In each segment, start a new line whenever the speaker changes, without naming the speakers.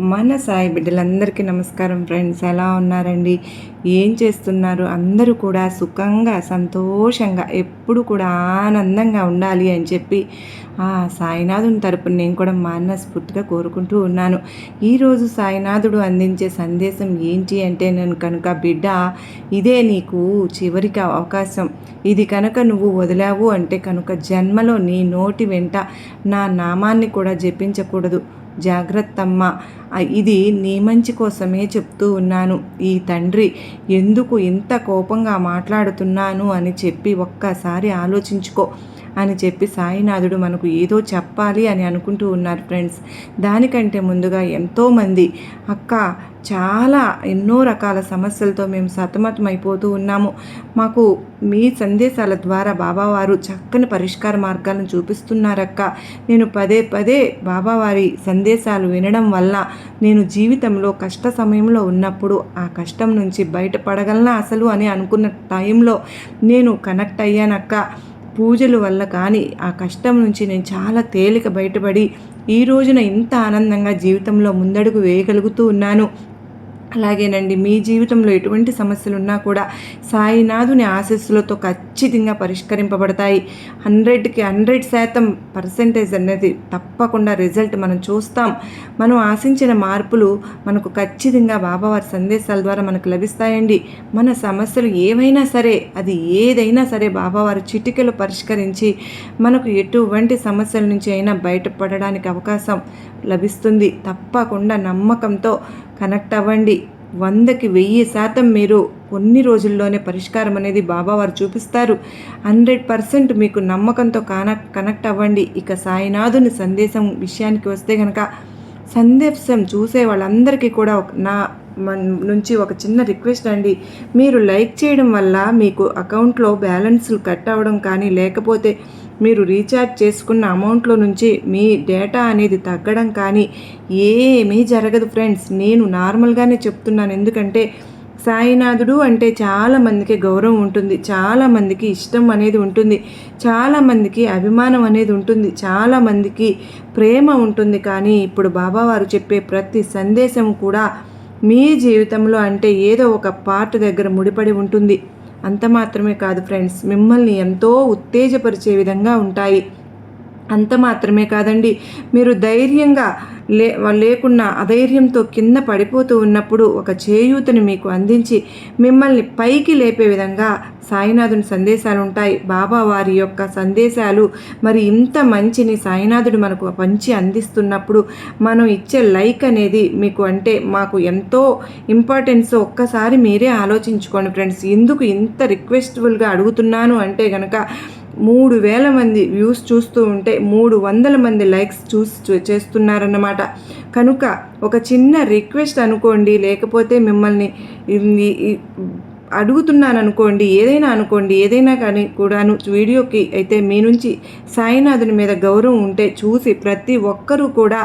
మన సాయి బిడ్డలందరికీ నమస్కారం ఫ్రెండ్స్. ఎలా ఉన్నారండి? ఏం చేస్తున్నారు? అందరూ కూడా సుఖంగా సంతోషంగా ఎప్పుడు కూడా ఆనందంగా ఉండాలి అని చెప్పి ఆ సాయినాథుని తరపున నేను కూడా మనస్ఫూర్తిగా కోరుకుంటూ ఉన్నాను. ఈరోజు సాయినాథుడు అందించే సందేశం ఏంటి అంటే నేను కనుక బిడ్డ ఇదే నీకు చివరికి అవకాశం. ఇది కనుక నువ్వు వదిలావు అంటే కనుక జన్మలో నీ నోటి వెంట నా నామాన్ని కూడా జపించకూడదు. జాగ్రత్తమ్మ. ఇది నీ మంచి కోసమే చెప్తూ ఉన్నాను. ఈ తండ్రి ఎందుకు ఇంత కోపంగా మాట్లాడుతున్నాను అని చెప్పి ఒక్కసారి ఆలోచించుకో అని చెప్పి సాయినాథుడు మనకు ఏదో చెప్పాలి అని అనుకుంటూ ఉన్నారు ఫ్రెండ్స్. దానికంటే ముందుగా ఎంతోమంది అక్క చాలా ఎన్నో రకాల సమస్యలతో మేము సతమతమైపోతూ ఉన్నాము. మాకు మీ సందేశాల ద్వారా బాబావారు చక్కని పరిష్కార మార్గాలను చూపిస్తున్నారక్క. నేను పదే పదే బాబావారి సందేశాలు వినడం వల్ల నేను జీవితంలో కష్ట సమయంలో ఉన్నప్పుడు ఆ కష్టం నుంచి బయటపడగలనా అసలు అని అనుకున్న టైంలో నేను కనెక్ట్ అయ్యానక్క. పూజల వల్ల కానీ ఆ కష్టం నుంచి నేను చాలా తేలిక బయటపడి ఈ రోజున ఇంత ఆనందంగా జీవితంలో ముందడుగు వేయగలుగుతూ ఉన్నాను. అలాగేనండి మీ జీవితంలో ఎటువంటి సమస్యలు ఉన్నా కూడా సాయినాథుని ఆశస్సులతో ఖచ్చితంగా పరిష్కరింపబడతాయి. హండ్రెడ్కి హండ్రెడ్ శాతం పర్సెంటేజ్ అనేది తప్పకుండా రిజల్ట్ మనం చూస్తాం. మనం ఆశించిన మార్పులు మనకు ఖచ్చితంగా బాబావారి సందేశాల ద్వారా మనకు లభిస్తాయండి. మన సమస్యలు ఏవైనా సరే అది ఏదైనా సరే బాబావారు చిటికలు పరిష్కరించి మనకు ఎటువంటి సమస్యల నుంచి అయినా బయటపడడానికి అవకాశం లభిస్తుంది. తప్పకుండా నమ్మకంతో కనెక్ట్ అవ్వండి. వందకి వెయ్యి శాతం మీరు కొన్ని రోజుల్లోనే పరిష్కారం అనేది బాబావారు చూపిస్తారు. హండ్రెడ్ పర్సెంట్ మీకు నమ్మకంతో కనెక్ట్ కనెక్ట్ అవ్వండి. ఇక సాయినాథుని సందేశం విషయానికి వస్తే కనుక సందేశం చూసే వాళ్ళందరికీ కూడా నా నుంచి ఒక చిన్న రిక్వెస్ట్ అండి. మీరు లైక్ చేయడం వల్ల మీకు అకౌంట్లో బ్యాలెన్స్లు కట్ అవ్వడం కానీ లేకపోతే మీరు రీఛార్జ్ చేసుకున్న అమౌంట్లో నుంచి మీ డేటా అనేది తగ్గడం కానీ ఏమీ జరగదు ఫ్రెండ్స్. నేను నార్మల్గానే చెప్తున్నాను. ఎందుకంటే సాయినాథుడు అంటే చాలామందికి గౌరవం ఉంటుంది. చాలామందికి ఇష్టం అనేది ఉంటుంది. చాలామందికి అభిమానం అనేది ఉంటుంది. చాలామందికి ప్రేమ ఉంటుంది. కానీ ఇప్పుడు బాబావారు చెప్పే ప్రతి సందేశం కూడా మీ జీవితంలో అంటే ఏదో ఒక పార్ట్ దగ్గర ముడిపడి ఉంటుంది. అంత మాత్రమే కాదు ఫ్రెండ్స్ మిమ్మల్ని ఎంతో ఉత్తేజపరిచే విధంగా ఉంటాయి. అంత మాత్రమే కాదండి. మీరు ధైర్యంగా లే లేకున్నా అధైర్యంతో కింద పడిపోతూ ఉన్నప్పుడు ఒక చేయూతని మీకు అందించి మిమ్మల్ని పైకి లేపే విధంగా సాయినాథుని సందేశాలు ఉంటాయి. బాబా వారి యొక్క సందేశాలు మరి ఇంత మంచిని సాయినాథుడు మనకు పంచి అందిస్తున్నప్పుడు మనం ఇచ్చే లైక్ అనేది మీకు అంటే మాకు ఎంతో ఇంపార్టెన్స్ ఒక్కసారి మీరే ఆలోచించుకోండి ఫ్రెండ్స్. ఎందుకు ఇంత రిక్వెస్ట్ఫుల్గా అడుగుతున్నాను అంటే కనుక మూడు వేల మంది వ్యూస్ చూస్తూ ఉంటే మూడు వందల మంది లైక్స్ చూసి చేస్తున్నారన్నమాట. కనుక ఒక చిన్న రిక్వెస్ట్ అనుకోండి లేకపోతే మిమ్మల్ని అడుగుతున్నాను అనుకోండి ఏదైనా అనుకోండి ఏదైనా కానీ కూడాను వీడియోకి అయితే మీ నుంచి సాయినాథుని మీద గౌరవం ఉంటే చూసి ప్రతి ఒక్కరూ కూడా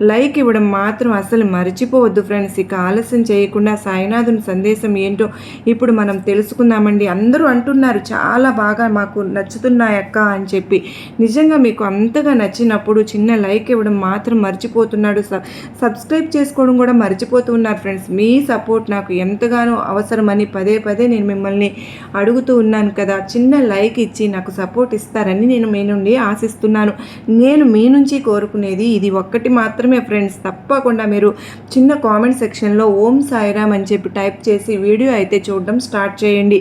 లైక్ ఇవ్వడం మాత్రం అసలు మర్చిపోవద్దు ఫ్రెండ్స్. ఇక ఆలస్యం చేయకుండా సాయినాథుని సందేశం ఏంటో ఇప్పుడు మనం తెలుసుకుందామండి. అందరూ అంటున్నారు చాలా బాగా మాకు నచ్చుతున్నాయక్క అని చెప్పి. నిజంగా మీకు అంతగా నచ్చినప్పుడు చిన్న లైక్ ఇవ్వడం మాత్రం మర్చిపోతున్నాడు. సబ్స్క్రైబ్ చేసుకోవడం కూడా మర్చిపోతున్నారు ఫ్రెండ్స్. మీ సపోర్ట్ నాకు ఎంతగానో అవసరమని పదే పదే నేను మిమ్మల్ని అడుగుతూ ఉన్నాను కదా. చిన్న లైక్ ఇచ్చి నాకు సపోర్ట్ ఇస్తారని నేను మీ నుండి ఆశిస్తున్నాను. నేను మీ నుంచి కోరుకునేది ఇది ఒక్కటి మాత్రం మాత్రమే ఫ్రెండ్స్ తప్పకుండా మీరు చిన్న కామెంట్ సెక్షన్లో ఓం సాయిరామ్ అని చెప్పి టైప్ చేసి వీడియో అయితే చూడడం స్టార్ట్ చేయండి.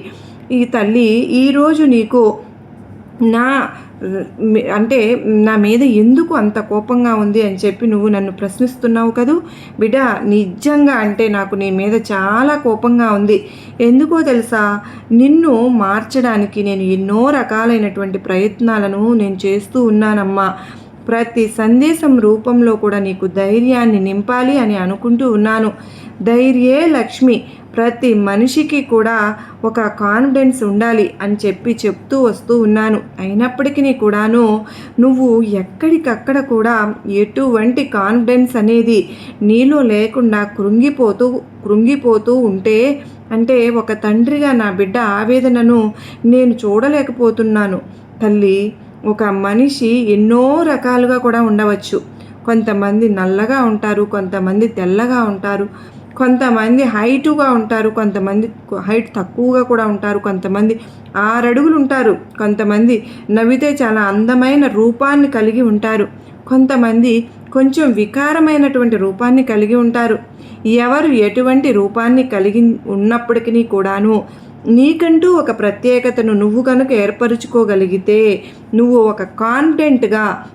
ఈ తల్లి ఈరోజు నీకు నా అంటే నా మీద ఎందుకు అంత కోపంగా ఉంది అని చెప్పి నువ్వు నన్ను ప్రశ్నిస్తున్నావు కదూ? బిడ్డ నిజంగా అంటే నాకు నీ మీద చాలా కోపంగా ఉంది. ఎందుకో తెలుసా? నిన్ను మార్చడానికి నేను ఎన్నో రకాలైనటువంటి ప్రయత్నాలను నేను చేస్తూ ఉన్నానమ్మా. ప్రతి సందేశం రూపంలో కూడా నీకు ధైర్యాన్ని నింపాలి అని అనుకుంటూ ఉన్నాను. ధైర్యే లక్ష్మి. ప్రతి మనిషికి కూడా ఒక కాన్ఫిడెన్స్ ఉండాలి అని చెప్పి చెప్తూ వస్తూ ఉన్నాను. అయినప్పటికీ కూడాను నువ్వు ఎక్కడికక్కడ కూడా ఎటువంటి కాన్ఫిడెన్స్ అనేది నీలో లేకుండా కృంగిపోతూ కృంగిపోతూ ఉంటే అంటే ఒక తండ్రిగా నా బిడ్డ ఆవేదనను నేను చూడలేకపోతున్నాను. తల్లి ఒక మనిషి ఎన్నో రకాలుగా కూడా ఉండవచ్చు. కొంతమంది నల్లగా ఉంటారు కొంతమంది తెల్లగా ఉంటారు కొంతమంది హైటుగా ఉంటారు కొంతమంది హైట్ తక్కువగా కూడా ఉంటారు కొంతమంది ఆరడుగులు ఉంటారు కొంతమంది నవ్వితే చాలా అందమైన రూపాన్ని కలిగి ఉంటారు కొంతమంది కొంచెం వికారమైనటువంటి రూపాన్ని కలిగి ఉంటారు. ఎవరు ఎటువంటి రూపాన్ని కలిగి ఉన్నప్పటికీ కూడాను నీకంటూ ఒక ప్రత్యేకతను నువ్వు కనుక ఏర్పరచుకోగలిగితే నువ్వు ఒక కాన్ఫిడెంట్గా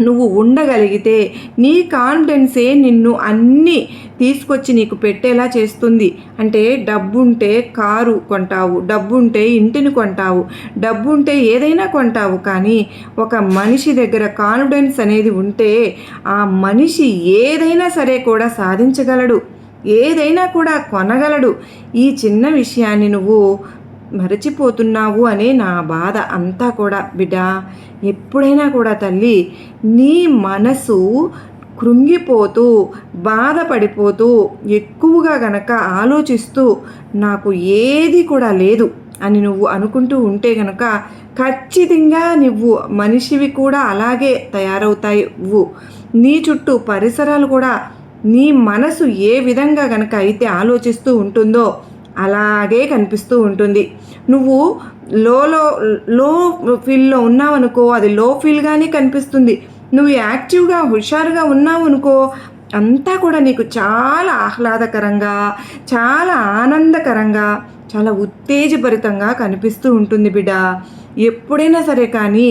నువ్వు ఉండగలిగితే నీ కాన్ఫిడెన్సే నిన్ను అన్నీ తీసుకొచ్చి నీకు పెట్టేలా చేస్తుంది. అంటే డబ్బుంటే కారు కొంటావు డబ్బుంటే ఇంటిని కొంటావు డబ్బు ఉంటే ఏదైనా కొంటావు కానీ ఒక మనిషి దగ్గర కాన్ఫిడెన్స్ అనేది ఉంటే ఆ మనిషి ఏదైనా సరే కూడా సాధించగలడు. ఏదైనా కూడా కొనగలడు. ఈ చిన్న విషయాన్ని నువ్వు మరచిపోతున్నావు అనే నా బాధ అంతా కూడా. బిడ్డ ఎప్పుడైనా కూడా తల్లి నీ మనసు కృంగిపోతూ బాధపడిపోతూ ఎక్కువగా గనక ఆలోచిస్తూ నాకు ఏది కూడా లేదు అని నువ్వు అనుకుంటూ ఉంటే గనక ఖచ్చితంగా నువ్వు మనిషివి కూడా అలాగే తయారవుతాయి నువ్వు నీ చుట్టూ పరిసరాలు కూడా నీ మనసు ఏ విధంగా గనక అయితే ఆలోచిస్తూ ఉంటుందో అలాగే కనిపిస్తూ ఉంటుంది. నువ్వు లోలో లో ఫీల్లో ఉన్నావనుకో అది లో ఫీల్గానే కనిపిస్తుంది. నువ్వు యాక్టివ్గా హుషారుగా ఉన్నావనుకో అంతా కూడా నీకు చాలా ఆహ్లాదకరంగా చాలా ఆనందకరంగా చాలా ఉత్తేజభరితంగా కనిపిస్తూ ఉంటుంది బిడ్డ. ఎప్పుడైనా సరే కానీ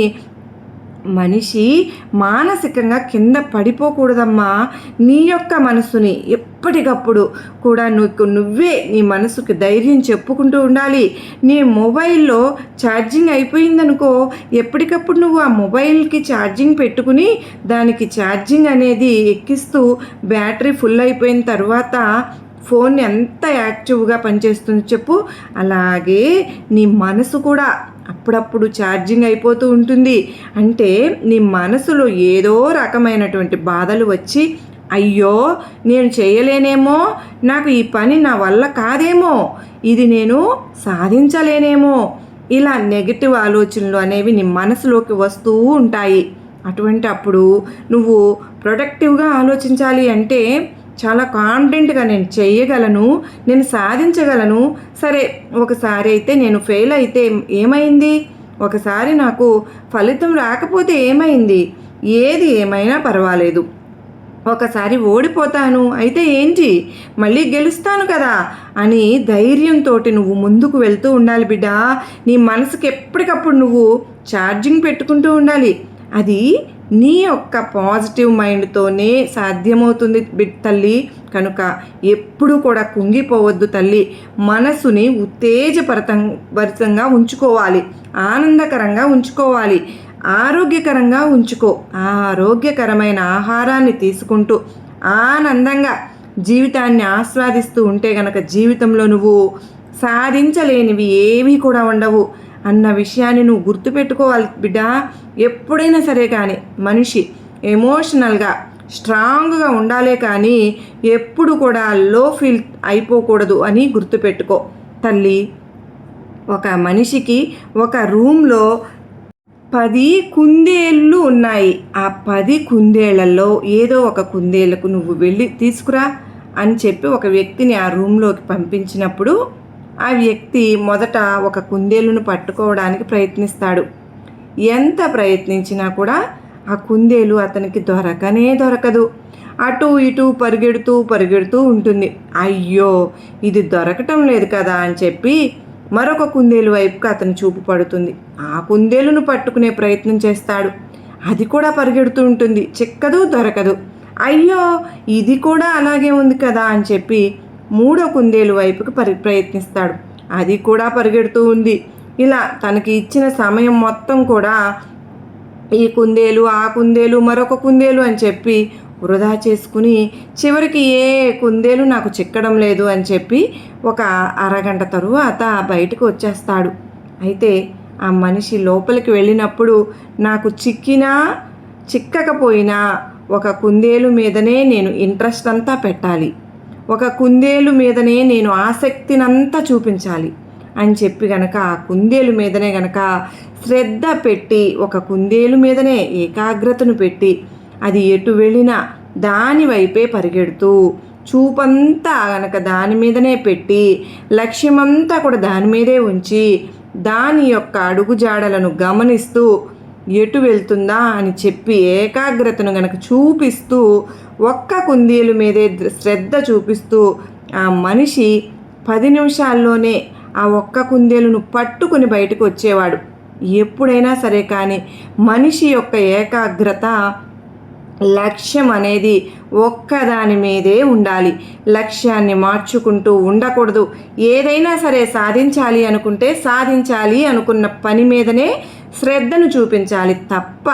మనిషి మానసికంగా కింద పడిపోకూడదమ్మా. నీ యొక్క మనసుని ఎప్పటికప్పుడు కూడా నువ్వు నువ్వే నీ మనసుకు ధైర్యం చెప్పుకుంటూ ఉండాలి. నీ మొబైల్లో ఛార్జింగ్ అయిపోయిందనుకో ఎప్పటికప్పుడు నువ్వు ఆ మొబైల్కి ఛార్జింగ్ పెట్టుకుని దానికి ఛార్జింగ్ అనేది ఎక్కిస్తూ బ్యాటరీ ఫుల్ అయిపోయిన తర్వాత ఫోన్ ఎంత యాక్టివ్గా పనిచేస్తుంది చెప్పు. అలాగే నీ మనసు కూడా అప్పుడప్పుడు ఛార్జింగ్ అయిపోతూ ఉంటుంది. అంటే నీ మనసులో ఏదో రకమైనటువంటి బాధలు వచ్చి అయ్యో నేను చేయలేనేమో నాకు ఈ పని నా వల్ల కాదేమో ఇది నేను సాధించలేనేమో ఇలా నెగిటివ్ ఆలోచనలు అనేవి నీ మనసులోకి వస్తూ ఉంటాయి. అటువంటి అప్పుడు నువ్వు ప్రొడక్టివ్గా ఆలోచించాలి అంటే చాలా కాన్ఫిడెంట్గా నేను చేయగలను నేను సాధించగలను. సరే ఒకసారి అయితే నేను ఫెయిల్ అయితే ఏమైంది? ఒకసారి నాకు ఫలితం రాకపోతే ఏమైంది? ఏది ఏమైనా పర్వాలేదు. ఒకసారి ఓడిపోతాను అయితే ఏంటి? మళ్ళీ గెలుస్తాను కదా అని ధైర్యంతో నువ్వు ముందుకు వెళ్తూ ఉండాలి బిడ్డ. నీ మనసుకి ఎప్పటికప్పుడు నువ్వు ఛార్జింగ్ పెట్టుకుంటూ ఉండాలి. అది నీ యొక్క పాజిటివ్ మైండ్తోనే సాధ్యమవుతుంది బిడ్ తల్లి. కనుక ఎప్పుడు కూడా కుంగిపోవద్దు తల్లి. మనసుని ఉత్తేజపరతంగా భరితంగా ఉంచుకోవాలి. ఆనందకరంగా ఉంచుకోవాలి. ఆరోగ్యకరంగా ఉంచుకో. ఆరోగ్యకరమైన ఆహారాన్ని తీసుకుంటూ ఆనందంగా జీవితాన్ని ఆస్వాదిస్తూ ఉంటే గనక జీవితంలో నువ్వు సాధించలేనివి ఏవి కూడా ఉండవు. అన్న విషయాన్ని నువ్వు గుర్తుపెట్టుకోవాలి బిడ్డ. ఎప్పుడైనా సరే కానీ మనిషి ఎమోషనల్గా స్ట్రాంగ్గా ఉండాలే కానీ ఎప్పుడు కూడా లో ఫీల్ అయిపోకూడదు అని గుర్తుపెట్టుకో. తల్లి ఒక మనిషికి ఒక రూమ్లో పది కుందేళ్ళు ఉన్నాయి. ఆ పది కుందేళ్ళలో ఏదో ఒక కుందేళ్ళకు నువ్వు వెళ్ళి తీసుకురా అని చెప్పి ఒక వ్యక్తిని ఆ రూమ్లోకి పంపించినప్పుడు ఆ వ్యక్తి మొదట ఒక కుందేలును పట్టుకోవడానికి ప్రయత్నిస్తాడు. ఎంత ప్రయత్నించినా కూడా ఆ కుందేలు అతనికి దొరకనే దొరకదు. అటు ఇటు పరిగెడుతూ పరిగెడుతూ ఉంటుంది. అయ్యో ఇది దొరకటం లేదు కదా అని చెప్పి మరొక కుందేలు వైపుకు అతని చూపు పడుతుంది. ఆ కుందేలును పట్టుకునే ప్రయత్నం చేస్తాడు. అది కూడా పరిగెడుతూ ఉంటుంది. చిక్కదు దొరకదు. అయ్యో ఇది కూడా అలాగే ఉంది కదా అని చెప్పి మూడో కుందేలు వైపుకి పరి ప్రయత్నిస్తాడు. అది కూడా పరిగెడుతూ ఉంది. ఇలా తనకి ఇచ్చిన సమయం మొత్తం కూడా ఈ కుందేలు ఆ కుందేలు మరొక కుందేలు అని చెప్పి వృధా చేసుకుని చివరికి ఏ కుందేలు నాకు చిక్కడం లేదు అని చెప్పి ఒక అరగంట తరువాత బయటకు వచ్చేస్తాడు. అయితే ఆ మనిషి లోపలికి వెళ్ళినప్పుడు నాకు చిక్కినా చిక్కకపోయినా ఒక కుందేలు మీదనే నేను ఇంట్రెస్ట్ అంతా పెట్టాలి. ఒక కుందేలు మీదనే నేను ఆసక్తినంతా చూపించాలి అని చెప్పి గనక ఆ కుందేలు మీదనే గనక శ్రద్ధ పెట్టి ఒక కుందేలు మీదనే ఏకాగ్రతను పెట్టి అది ఎటు వెళ్ళినా దాని వైపే పరిగెడుతూ చూపంతా గనక దాని మీదనే పెట్టి లక్ష్యమంతా కూడా దాని మీదే ఉంచి దాని యొక్క అడుగుజాడలను గమనిస్తూ ఎటు వెళ్తుందా అని చెప్పి ఏకాగ్రతను గనక చూపిస్తూ ఒక్క కుందేలు మీదే శ్రద్ధ చూపిస్తూ ఆ మనిషి పది నిమిషాల్లోనే ఆ ఒక్క కుందేలును పట్టుకుని బయటకు వచ్చేవాడు. ఎప్పుడైనా సరే కానీ మనిషి యొక్క ఏకాగ్రత లక్ష్యం అనేది ఒక్కదాని మీదే ఉండాలి. లక్ష్యాన్ని మార్చుకుంటూ ఉండకూడదు. ఏదైనా సరే సాధించాలి అనుకుంటే సాధించాలి అనుకున్న పని మీదనే శ్రద్ధను చూపించాలి తప్ప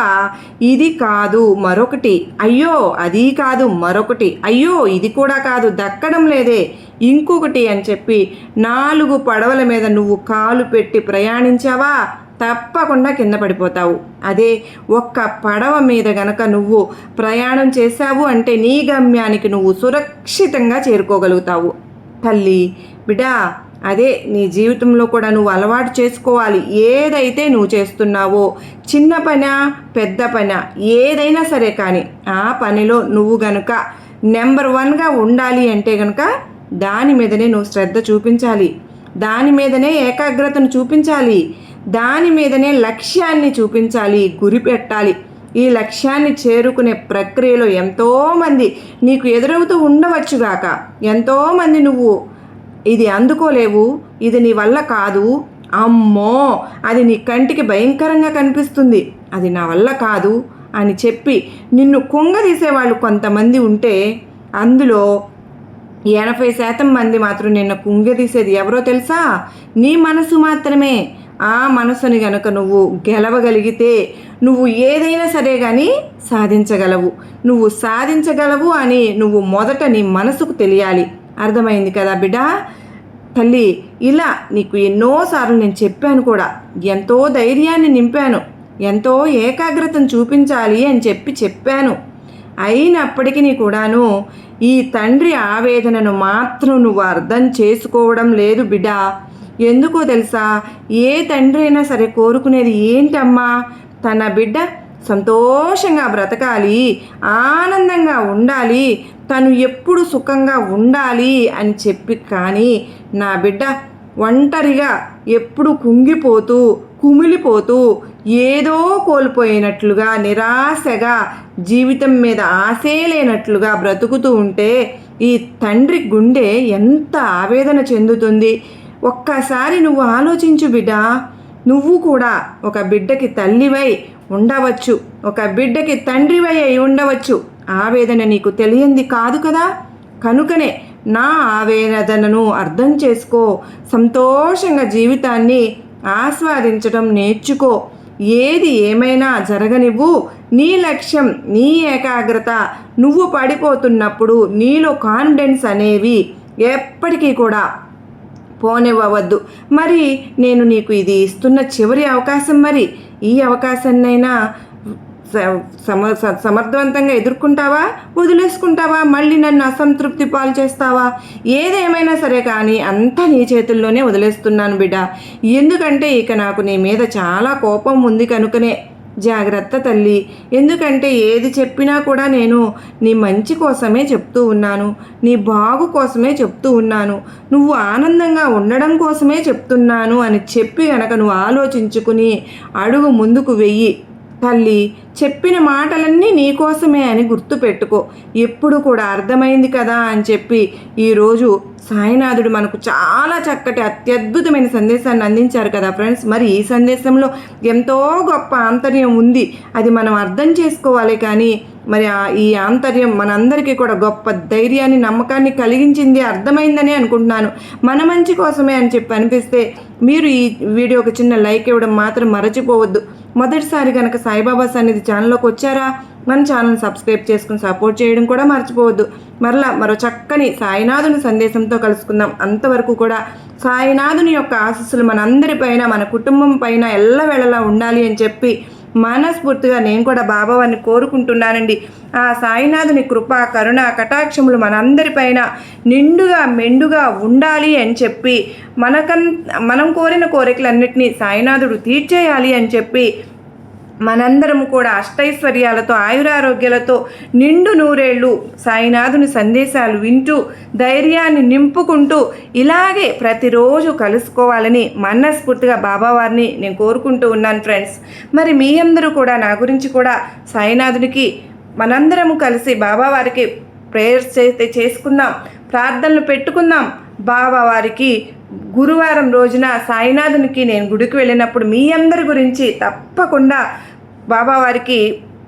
ఇది కాదు మరొకటి. అయ్యో అది కాదు మరొకటి. అయ్యో ఇది కూడా కాదు దక్కడం లేదే. ఇంకొకటి అని చెప్పి నాలుగు పడవల మీద నువ్వు కాలు పెట్టి ప్రయాణించావా? తప్పకుండా కింద పడిపోతావు. అదే ఒక్క పడవ మీద గనక నువ్వు ప్రయాణం చేశావు అంటే నీ గమ్యానికి నువ్వు సురక్షితంగా చేరుకోగలుగుతావు. తల్లి బిడా అదే నీ జీవితంలో కూడా నువ్వు అలవాటు చేసుకోవాలి. ఏదైతే నువ్వు చేస్తున్నావో చిన్న పనా పెద్ద పనా ఏదైనా సరే కానీ ఆ పనిలో నువ్వు గనుక నెంబర్ వన్గా ఉండాలి అంటే గనుక దాని మీదనే నువ్వు శ్రద్ధ చూపించాలి. దాని మీదనే ఏకాగ్రతను చూపించాలి. దాని మీదనే లక్ష్యాన్ని చూపించాలి. గురి పెట్టాలి. ఈ లక్ష్యాన్ని చేరుకునే ప్రక్రియలో ఎంతోమంది నీకు ఎదురవుతూ ఉండవచ్చుగాక ఎంతోమంది నువ్వు ఇది అందుకోలేవు ఇది నీ వల్ల కాదు. అమ్మో అది నీ కంటికి భయంకరంగా కనిపిస్తుంది. అది నా వల్ల కాదు అని చెప్పి నిన్ను కుంగదీసేవాళ్ళు కొంతమంది ఉంటే అందులో ఎనభై శాతం మంది మాత్రం నిన్న కుంగదీసేది ఎవరో తెలుసా? నీ మనసు మాత్రమే. ఆ మనసుని గనుక నువ్వు గెలవగలిగితే నువ్వు ఏదైనా సరే కానీ సాధించగలవు. నువ్వు సాధించగలవు అని నువ్వు మొదట నీ మనసుకు తెలియాలి. అర్థమైంది కదా బిడ్డ? తల్లి ఇలా నీకు ఎన్నోసార్లు నేను చెప్పాను కూడా. ఎంతో ధైర్యాన్ని నింపాను. ఎంతో ఏకాగ్రతను చూపించాలి అని చెప్పి చెప్పాను. అయినప్పటికీ కూడాను ఈ తండ్రి ఆవేదనను మాత్రం నువ్వు అర్థం చేసుకోవడం లేదు బిడ్డ. ఎందుకో తెలుసా? ఏ తండ్రి అయినా సరే కోరుకునేది ఏంటమ్మా? తన బిడ్డ సంతోషంగా బ్రతకాలి ఆనందంగా ఉండాలి తను ఎప్పుడు సుఖంగా ఉండాలి అని చెప్పి కానీ నా బిడ్డ ఒంటరిగా ఎప్పుడు కుంగిపోతూ కుమిలిపోతూ ఏదో కోల్పోయినట్లుగా నిరాశగా జీవితం మీద ఆశే లేనట్లుగా బ్రతుకుతూ ఉంటే ఈ తండ్రి గుండె ఎంత ఆవేదన చెందుతుంది. ఒక్కసారి నువ్వు ఆలోచించు బిడ్డ నువ్వు కూడా ఒక బిడ్డకి తల్లివై ఉండవచ్చు. ఒక బిడ్డకి తండ్రివై అయి ఉండవచ్చు. ఆవేదన నీకు తెలియంది కాదు కదా? కనుకనే నా ఆవేదనను అర్థం చేసుకో. సంతోషంగా జీవితాన్ని ఆస్వాదించడం నేర్చుకో. ఏది ఏమైనా జరగనివ్వు. నీ లక్ష్యం నీ ఏకాగ్రత నువ్వు పడిపోతున్నప్పుడు నీలో కాన్ఫిడెన్స్ అనేవి ఎప్పటికీ కూడా పోనివ్వవద్దు. మరి నేను నీకు ఇది ఇస్తున్న చివరి అవకాశం మరి. ఈ అవకాశాన్నైనా సమ సమర్థవంతంగా ఎదుర్కొంటావా? వదిలేసుకుంటావా? మళ్ళీ నన్ను అసంతృప్తి పాలు చేస్తావా? ఏదేమైనా సరే కానీ అంతా నీ చేతుల్లోనే వదిలేస్తున్నాను బిడ్డ. ఎందుకంటే ఇక నాకు నీ మీద చాలా కోపం ఉంది కనుకనే జాగ్రత్త తల్లి. ఎందుకంటే ఏది చెప్పినా కూడా నేను నీ మంచి కోసమే చెప్తూ ఉన్నాను. నీ బాగు కోసమే చెప్తూ ఉన్నాను. నువ్వు ఆనందంగా ఉండడం కోసమే చెప్తున్నాను అని చెప్పి గనక నువ్వు ఆలోచించుకుని అడుగు ముందుకు వెయ్యి. తల్లి చెప్పిన మాటలన్నీ నీకోసమే అని గుర్తుపెట్టుకో. ఎప్పుడు కూడా అర్థమైంది కదా అని చెప్పి ఈరోజు సాయినాథుడు మనకు చాలా చక్కటి అత్యద్భుతమైన సందేశాన్ని అందించారు కదా ఫ్రెండ్స్. మరి ఈ సందేశంలో ఎంతో గొప్ప ఆంతర్యం ఉంది. అది మనం అర్థం చేసుకోవాలి కానీ మరి ఆ- ఈ ఆంతర్యం మనందరికీ కూడా గొప్ప ధైర్యాన్ని నమ్మకాన్ని కలిగించింది అర్థమైందని అనుకుంటున్నాను. మన మంచి కోసమే అని చెప్పి అనిపిస్తే మీరు ఈ వీడియోకి చిన్న లైక్ ఇవ్వడం మాత్రం మరచిపోవద్దు. మొదటిసారి కనుక సాయిబాబా సన్నిధి ఛానల్లోకి వచ్చారా మన ఛానల్ సబ్స్క్రైబ్ చేసుకుని సపోర్ట్ చేయడం కూడా మర్చిపోవద్దు. మరలా మరో చక్కని సాయినాథుని సందేశంతో కలుసుకుందాం. అంతవరకు కూడా సాయినాథుని యొక్క ఆశస్సులు మనందరిపైన మన కుటుంబం పైన ఎల్లవేళలా ఉండాలి అని చెప్పి మనస్ఫూర్తిగా నేను కూడా బాబావారిని కోరుకుంటున్నానండి. ఆ సాయినాథుని కృప కరుణ కటాక్షములు మనందరిపైన నిండుగా మెండుగా ఉండాలి అని చెప్పి మనకన్ మనం కోరిన కోరికలన్నింటినీ సాయినాథుడు తీర్చేయాలి అని చెప్పి మనందరం కూడా అష్టైశ్వర్యాలతో ఆయురారోగ్యాలతో నిండు నూరేళ్ళు సాయినాథుని సందేశాలు వింటూ ధైర్యాన్ని నింపుకుంటూ ఇలాగే ప్రతిరోజు కలుసుకోవాలని మనస్ఫూర్తిగా బాబావారిని నేను కోరుకుంటూ ఉన్నాను ఫ్రెండ్స్. మరి మీ అందరూ కూడా నా గురించి కూడా సాయినాథునికి మనందరము కలిసి బాబావారికి ప్రేయర్స్ చేస్తే చేసుకుందాం ప్రార్థనలు పెట్టుకుందాం. బాబావారికి గురువారం రోజున సాయినాథునికి నేను గుడికి వెళ్ళినప్పుడు మీ అందరి గురించి తప్పకుండా బాబావారికి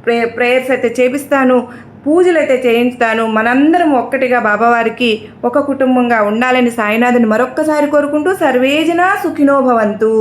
ప్రే ప్రేయర్స్ అయితే చేపిస్తాను పూజలు అయితే చేయించుతాను. మనందరం ఒక్కటిగా బాబావారికి ఒక కుటుంబంగా ఉండాలని సాయినాథుని మరొక్కసారి కోరుకుంటూ సర్వేజన సుఖినోభవంతు